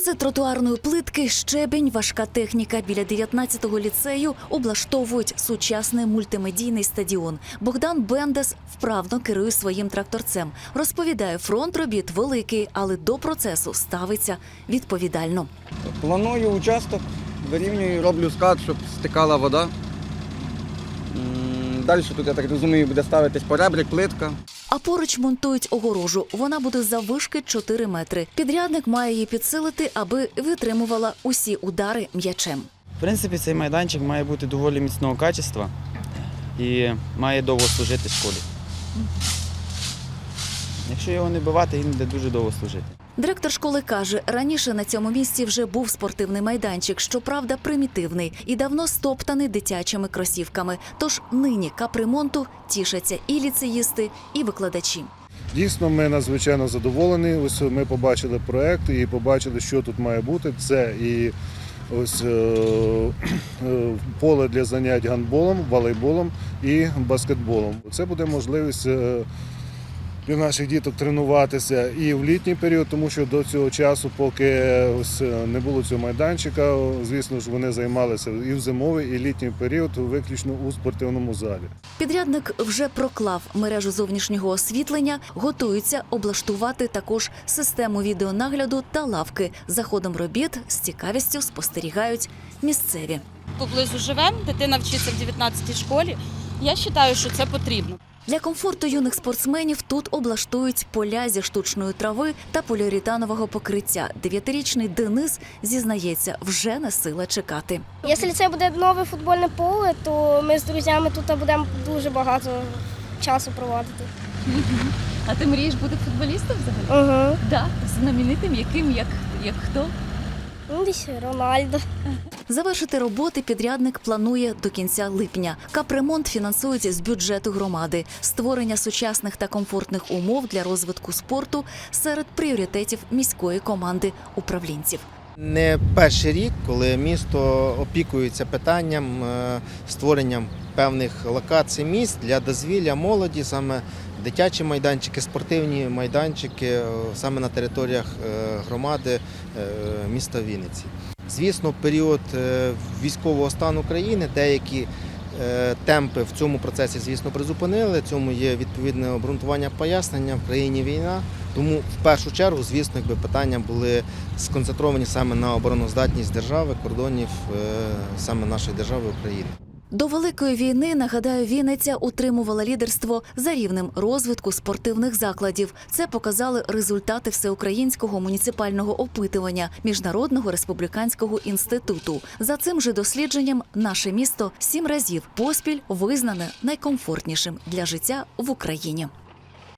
Троси тротуарної плитки, щебень, важка техніка біля 19-го ліцею облаштовують сучасний мультимедійний стадіон. Богдан Бендес вправно керує своїм тракторцем. Розповідає, фронт робіт великий, але до процесу ставиться відповідально. Планую участок, вирівнюю, роблю скат, щоб стикала вода. Далі тут, я так розумію, буде ставитись поребрик, плитка. А поруч монтують огорожу. Вона буде заввишки 4 метри. Підрядник має її підсилити, аби витримувала усі удари м'ячем. В принципі, цей майданчик має бути доволі міцного качества і має довго служити школі. Якщо його не бивати, він буде дуже довго служити. Директор школи каже, раніше на цьому місці вже був спортивний майданчик, щоправда, примітивний і давно стоптаний дитячими кросівками. Тож нині капремонту тішаться і ліцеїсти, і викладачі. Дійсно, ми надзвичайно задоволені. Ось ми побачили проект і побачили, що тут має бути. Це і ось е, е, поле для занять гандболом, волейболом і баскетболом. Це буде можливість. Для наших діток тренуватися і в літній період, тому що до цього часу, поки ось е, не було цього майданчика, звісно ж, вони займалися і в зимовий, і літній період виключно у спортивному залі. Підрядник вже проклав мережу зовнішнього освітлення, готується облаштувати також систему відеонагляду та лавки. За ходом робіт з цікавістю спостерігають місцеві. поблизу живемо, дитина вчиться в 19 школі. Я вважаю, що це потрібно. Для комфорту юних спортсменів тут облаштують поля зі штучної трави та поліуретанового покриття. Дев'ятирічний Денис зізнається, вже не сила чекати. Якщо це буде нове футбольне поле, то ми з друзями тут будемо дуже багато часу проводити. А ти мрієш бути футболістом взагалі? Угу. Да. Знаменитим, яким, як, як хто? Ну, десь Рональдо. Завершити роботи підрядник планує до кінця липня. Капремонт фінансується з бюджету громади. Створення сучасних та комфортних умов для розвитку спорту серед пріоритетів міської команди управлінців. Не перший рік, коли місто опікується питанням е, створенням певних локацій місць для дозвілля молоді, саме дитячі майданчики, спортивні майданчики, е, саме на територіях е, громади міста Вінниці. Звісно, період військового стану країни деякі темпи в цьому процесі, звісно, призупинили. Цьому є відповідне обґрунтування пояснення. В країні війна. Тому в першу чергу, звісно, якби питання були сконцентровані саме на обороноздатність держави, кордонів е, саме нашої держави України. До великої війни нагадаю, Вінниця утримувала лідерство за рівнем розвитку спортивних закладів. Це показали результати всеукраїнського муніципального опитування міжнародного республіканського інституту. За цим же дослідженням наше місто сім разів поспіль визнане найкомфортнішим для життя в Україні.